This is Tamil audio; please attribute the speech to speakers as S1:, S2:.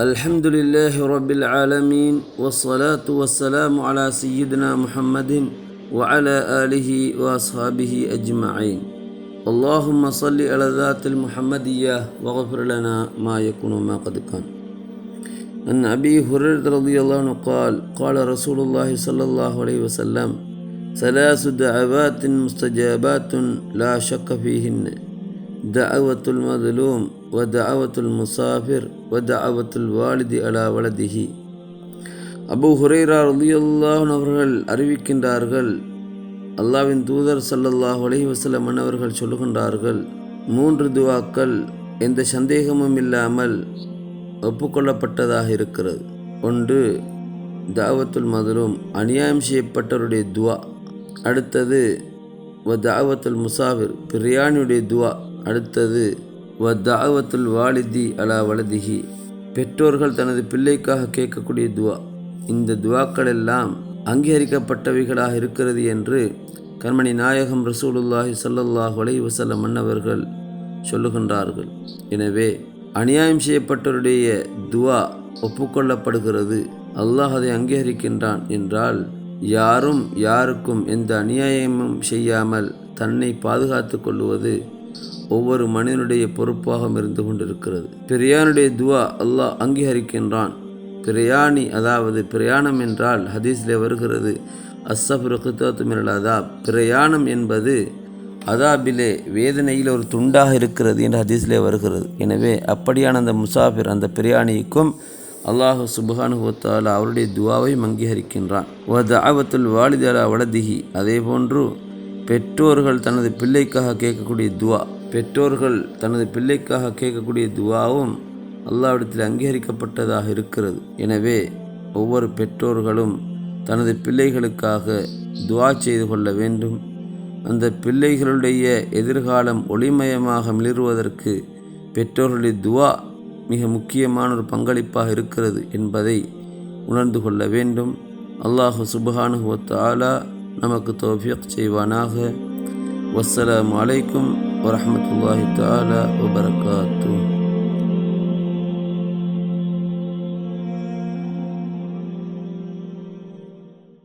S1: الحمد لله رب العالمين والصلاة والسلام على سيدنا محمد وعلى آله وأصحابه أجمعين اللهم صل على ذات المحمدية واغفر لنا ما يكون ما قد كان عن أبي هريرة رضي الله عنه قال قال رسول الله صلى الله عليه وسلم ثلاث دعوات مستجابات لا شك فيهن தஅவத்துல் மதுலூம் வ தஅவத்துல் முசாஃபிர் வ தஅவத்துல் வாலிதி அலா வலதிஹி அபு ஹுரைரா ரலியல்லாஹன் அவர்கள் அறிவிக்கின்றார்கள். அல்லாவின் தூதர் சல்லல்லாஹ் அலஹி வசலம் அவர்கள் சொல்லுகின்றார்கள். மூன்று துவாக்கள் எந்த சந்தேகமும் இல்லாமல் ஒப்புக்கொள்ளப்பட்டதாக இருக்கிறது. ஒன்று தாவத்துல் மதுலும் அநியாயம் செய்யப்பட்டவருடைய துவா. அடுத்தது வ தாவத்துல் முசாவிர் பிரியாணியுடைய துவா. அடுத்தது வ தாவத்துல் வாலிதி அலா வலதிகி பெற்றோர்கள் தனது பிள்ளைக்காக கேட்கக்கூடிய துவா. இந்த துவாக்கள் எல்லாம் அங்கீகரிக்கப்பட்டவைகளாக இருக்கிறது என்று கண்மணி நாயகம் ரசூலுல்லாஹி சல்லல்லாஹ் வலை வசல்லம் மன்னவர்கள் சொல்லுகின்றார்கள். எனவே அநியாயம் செய்யப்பட்டவருடைய துவா ஒப்புக்கொள்ளப்படுகிறது. அல்லாஹ் அதை அங்கீகரிக்கின்றான் என்றால் யாரும் யாருக்கும் எந்த அநியாயமும் செய்யாமல் தன்னை பாதுகாத்து கொள்வது ஒவ்வொரு மனிதனுடைய பொறுப்பாக இருந்து கொண்டிருக்கிறது. பிரியானுடைய துவா அல்லாஹ் அங்கீகரிக்கின்றான். பிரயாணி அதாவது பிரயாணம் என்றால் ஹதீஸில் வருகிறது அஸ்ஸஃபுரு கித்தாத்து அதாப். பிரயாணம் என்பது அதாபிலே வேதனையில் ஒரு துண்டாக இருக்கிறது என்று ஹதீஸ்லே வருகிறது. எனவே அப்படியான அந்த முசாஃபிர் அந்த பிரயாணிக்கும் அல்லாஹு சுபஹானுவத்தால் அவருடைய துவாவை அங்கீகரிக்கின்றான். வ தாவத்துல் வாலிதலா வளதிகி அதே போன்று பெற்றோர்கள் தனது பிள்ளைக்காக கேட்கக்கூடிய துவா பெற்றோர்கள் தனது பிள்ளைக்காக கேட்கக்கூடிய துவாவும் அல்லாவிடத்தில் அங்கீகரிக்கப்பட்டதாக இருக்கிறது. எனவே ஒவ்வொரு பெற்றோர்களும் தனது பிள்ளைகளுக்காக துவா செய்து கொள்ள வேண்டும். அந்த பிள்ளைகளுடைய எதிர்காலம் ஒளிமயமாக மிளிர்வதற்கு பெற்றோர்களுடைய துவா மிக முக்கியமான ஒரு பங்களிப்பாக இருக்கிறது என்பதை உணர்ந்து கொள்ள வேண்டும். அல்லாஹு சுபஹானுவத் நமக்கு தோஃபியக் செய்வானாக வஸ்ஸலாமு அலைக்கும் வரஹமத்துல்லாஹி தாலா வபரகாத்தூ